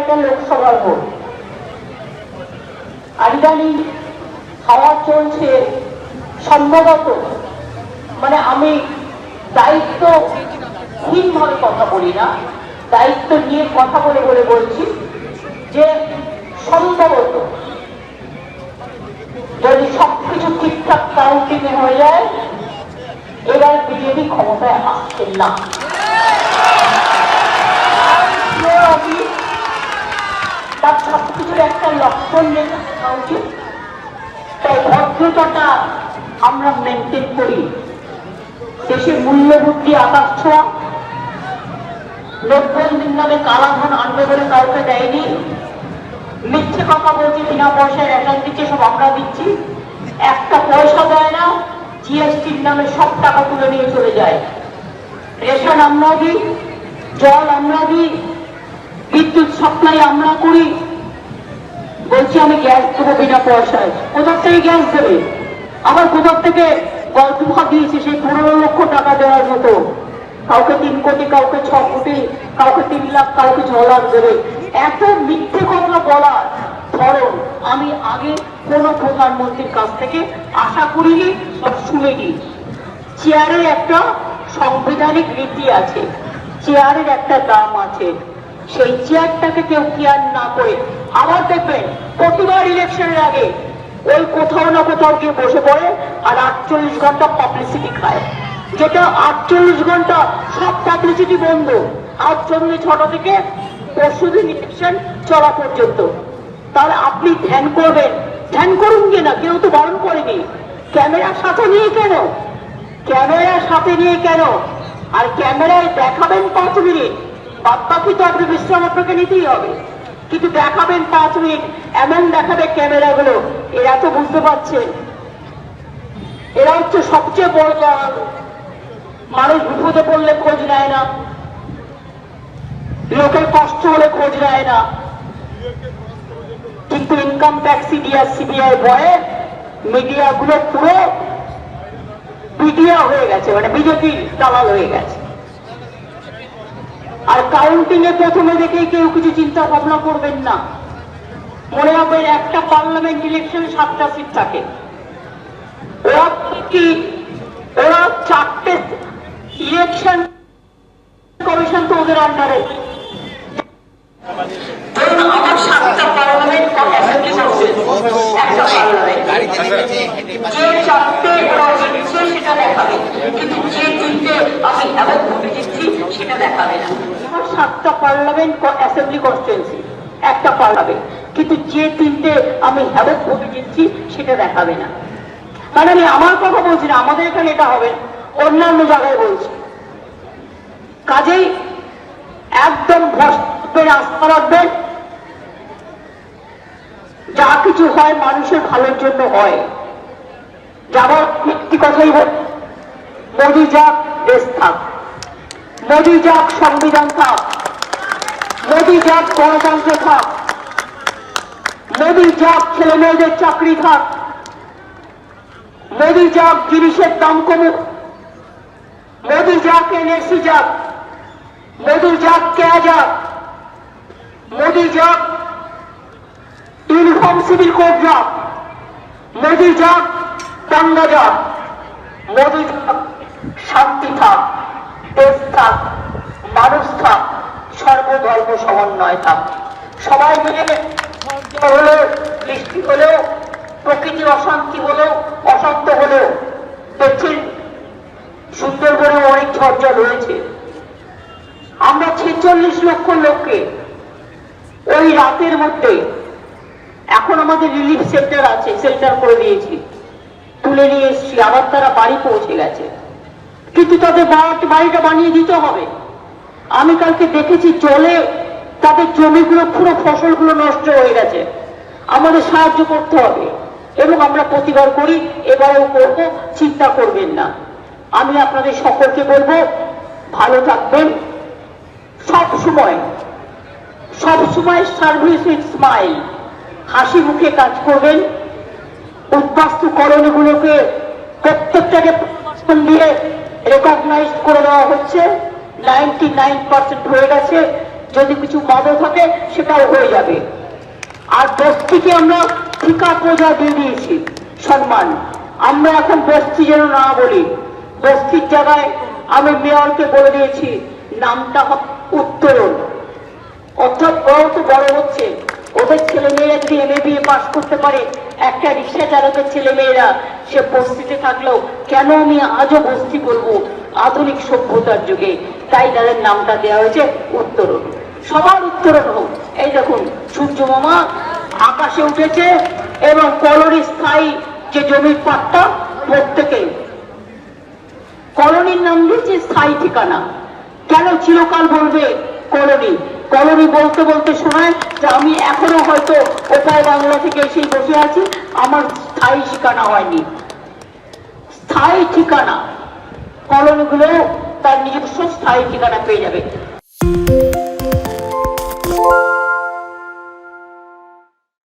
এটা লোকসভার ভোট? আর হাওয়া চলছে সম্ভবত মানে আমি দায়িত্বহীনভাবে কথা বলি না, দায়িত্ব নিয়ে কথা বলে বলে বলছি যে সম্ভবত যদি সবকিছু ঠিকঠাক কাউন্টিং হয়ে যায়, এবার বিজেপি ক্ষমতায় আসছেন না। সবকিছুর একটা লক্ষণ রেখে থাকা উচিত। তাই ভদ্রতাটা আমরা মেনটেন করি। দেশের মূল্যবুদ্ধি আকাশ ছোঁয়া। নোটবন্দির নামে কালাধন আনবে বলে কাউকে দেয়নি। মিথ্যে কথা বলছে বিনা পয়সায় রেশন দিচ্ছে, সব আমরা দিচ্ছি। একটা পয়সা দেয় না, জিএসটির নামে সব টাকা তুলে নিয়ে চলে যায়। রেশন আমরা দিই জল আমরা দিই বিদ্যুৎ সাপ্লাই আমরা করি। বলছি আমি গ্যাস দেবো বিনা পয়সায়। কোথার থেকে গ্যাস দেবে? আবার কোথার থেকে গল্প দিয়েছে সেই পনেরো লক্ষ টাকা দেওয়ার মতো? কাউকে তিন কোটি, কাউকে ছ কোটি, কাউকে তিন লাখ, কাউকে ছ লাখ দেবে। এত মিথ্যে কথা বলার ধরন আমি আগে কোনো প্রধানমন্ত্রীর কাছ থেকে আশা করিনি বা শুনিনি চেয়ারের একটা সাংবিধানিক রীতি আছে। চেয়ারের একটা দাম আছে। সেই চেয়ারটাকে কেউ কেয়ার না করে আবার দেখবেন প্রতিবার ইলেকশনের আগে ওই কোথাও না কোথাও গিয়ে বসে পড়ে আর আটচল্লিশ ঘণ্টা পাবলিসিটি খায়। যেটা আটচল্লিশ ঘণ্টা সব পাবলিসিটি বন্ধ। আজ সন্ধ্যে ছটা থেকে পরশুদিন ইলেকশন চলা পর্যন্ত। তাহলে আপনি ধ্যান করবেন। ধ্যান করুন কি না? কেউ তো বারণ করেনি। ক্যামেরার সাথে নিয়ে কেন? ক্যামেরার সাথে নিয়ে কেন? আর ক্যামেরায় দেখাবেন পাঁচ মিনিট। বাদ বাকি তো আপনি বিশ্রাম আপনাকে নিতেই হবে। কিন্তু দেখাবেন পাঁচ মিনিট এমন দেখাবে ক্যামেরাগুলো। এরা তো বুঝতে পারছেন এরা হচ্ছে সবচেয়ে বড় দল। মানুষ বিপদে পড়লে খোঁজ নেয় না। লোকের কষ্ট হলে খোঁজ নেয় না। কিন্তু ইনকাম ট্যাক্স সিডিআর সিবিআই বয়ে মিডিয়া গুলো পুরো পিডিয়া হয়ে গেছে মানে বিজেপি দালাল হয়ে গেছে। আর কাউন্টিং এ প্রথমে দেখেই কেউ কিছু চিন্তা ভাবনা করবেন না। মনে হবে একটা পার্লামেন্ট ইলেকশনে সাতটা সিট থাকে। ওরা চারটে ইলেকশন কমিশন তো ওদের আন্ডারে সেটা দেখাবে না। সাতটা পার্লামেন্ট অ্যাসেম্বলি কনস্টিটুয়েন্সি একটা পার্লামেন্ট। কিন্তু যে তিনটে আমি হ্যাবক ভোটে জিতছি সেটা দেখাবে না। মানে আমি আমার কথা বলছি না, আমাদের এখানে এটা হবে অন্যান্য জায়গায় বলছি। কাজেই একদম ভস্তের আস্থা রাখবেন। যা কিছু হয় মানুষের ভালোর জন্য হয়। যাবার একটি কথাই বল মোদি যাক, দেশ থাক। মোদি যাক সংবিধান থাক। মোদি যাক গণতন্ত্র থাক। মোদি ছেলে মেয়েদের চাকরি থাক। মোদি জিনিসের দাম কমুক। মোদি এনএসি যাক মোদি যাক কে যাক মোদি ইউনিফর্ম সিভিল কোড যাক মোদি যাক দাঙ্গা যাক মোদি শান্তি থাক। দেশ থাক, মানুষ থাক সর্বধর্ম সমন্বয় থাক। সবাই মিলে বৃষ্টি হলেও, প্রকৃতি অশান্তি হলেও, অশান্ত হলেও দেখছেন সুন্দরবনে অনেক ঝড় হয়েছে আমরা ছেচল্লিশ লক্ষ লোককে ওই রাতের মধ্যে এখন আমাদের রিলিফ সেন্টার আছে সেন্টার করে দিয়েছি। তুলে নিয়ে এসছি, আবার তারা বাড়ি পৌঁছে গেছে। কিন্তু তাদের বাড়ি- বাড়িটা বানিয়ে দিতে হবে। আমি কালকে দেখেছি জলে তাদের জমিগুলো পুরো ফসলগুলো নষ্ট হয়ে গেছে। আমাদের সাহায্য করতে হবে এবং আমরা প্রতিবার করি, এবারেও করব, চিন্তা করবেন না। আমি আপনাদের সকলকে বলব, ভালো থাকবেন। সব সময় সব সময় সার্ভিস উইথ স্মাইল। হাসি মুখে কাজ করবেন। উদ্বাস্তুকরণগুলোকে প্রত্যেকটাকে দিয়ে রেকগনাইজ করে দেওয়া হচ্ছে। নাইনটি নাইন পার্সেন্ট হয়ে গেছে। যদি কিছু বাধা থাকে, সেটাও হয়ে যাবে। আর বস্তিকে আমরা ঠিকা প্রজা দিয়ে দিয়েছি, সম্মান। আমরা এখন বস্তি যেন না বলি, বস্তির জায়গায় আমি মেয়রকে বলে দিয়েছি, নামটা উত্তরণ অর্থাৎ ওরাও তো বড় হচ্ছে। ওদের ছেলে মেয়েরা যদি এম এ পাস করতে পারে। একটা রিক্সা চালকের ছেলে মেয়েরা, সে বস্তিতে থাকলেও কেন আমি আজও বস্তি বলব? আধুনিক সভ্যতার যুগে। তাই তাদের নামটা দেওয়া হয়েছে উত্তরণ। সবার উত্তরণ হোক। এই দেখুন, সূর্য মামা আকাশে উঠেছে এবং কলোনি স্থায়ী যে জমির পাট্টা প্রত্যেকে। কলোনির নাম দিয়েছে স্থায়ী ঠিকানা। কেন চিরকাল বলবে কলোনি? কলোনি বলতে বলতে শোনায় যে আমি এখনও হয়তো ওপায় বাংলা থেকে এসে বসে আছি। আমার স্থায়ী ঠিকানা হয়নি। স্থায়ী ঠিকানা। কলোনিগুলো তার নিজস্ব স্থায়ী ঠিকানা পেয়ে যাবে।